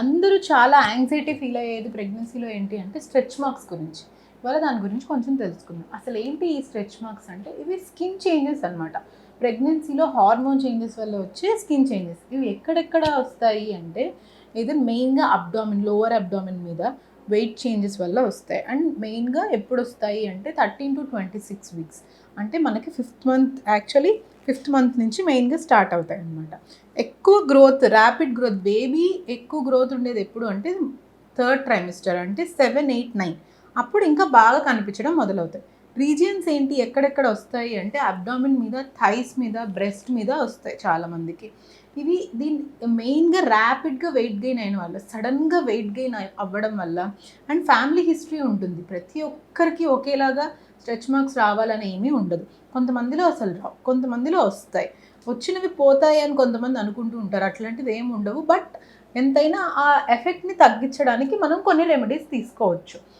అందరూ చాలా anxiety feel అయ్యేది ప్రెగ్నెన్సీలో ఏంటి అంటే స్ట్రెచ్ మార్క్స్ గురించి. ఇవాళ దాని గురించి కొంచెం తెలుసుకుందాం. అసలు ఏంటి ఈ స్ట్రెచ్ మార్క్స్ అంటే ఇవి స్కిన్ చేంజెస్ అన్నమాట. ప్రెగ్నెన్సీలో హార్మోన్ చేంజెస్ వల్ల వచ్చే స్కిన్ చేంజెస్ ఇవి ఎక్కడెక్కడ వస్తాయి అంటే ఇది మెయిన్గా అబ్డామిన్ లోవర్ అబ్డామిన్ మీద వెయిట్ చేంజెస్ వల్ల వస్తాయి. అండ్ మెయిన్గా ఎప్పుడు వస్తాయి అంటే thirteen to twenty six weeks అంటే మనకి fifth month actually fifth month నుంచి మెయిన్గా స్టార్ట్ అవుతాయి అన్నమాట ఎక్కువ గ్రోత్ ర్యాపిడ్ గ్రోత్ బేబీ ఎక్కువ గ్రోత్ ఉండేది ఎప్పుడు అంటే థర్డ్ ట్రైమిస్టర్ అంటే సెవెన్ ఎయిట్ నైన్. అప్పుడు ఇంకా బాగా కనిపించడం మొదలవుతాయి. రీజియన్స్ ఏంటి ఎక్కడెక్కడ వస్తాయి అంటే అబ్డామిన్ మీద థైస్ మీద బ్రెస్ట్ మీద వస్తాయి చాలామందికి. ఇవి దీని మెయిన్గా ర్యాపిడ్గా వెయిట్ గెయిన్ అయిన వల్ల సడన్గా వెయిట్ గెయిన్ అవ్వడం వల్ల అండ్ ఫ్యామిలీ హిస్టరీ ఉంటుంది. ప్రతి ఒక్కరికి ఒకేలాగా స్ట్రెచ్ మార్క్స్ రావాలని ఏమీ ఉండదు. కొంతమందిలో అసలు రావు కొంతమందిలో వస్తాయి. వచ్చినవి పోతాయి అని కొంతమంది అనుకుంటూ ఉంటారు. అట్లాంటివి ఏమి ఉండవు. బట్ ఎంతైనా ఆ ఎఫెక్ట్ని తగ్గించడానికి మనం కొన్ని రెమెడీస్ తీసుకోవచ్చు.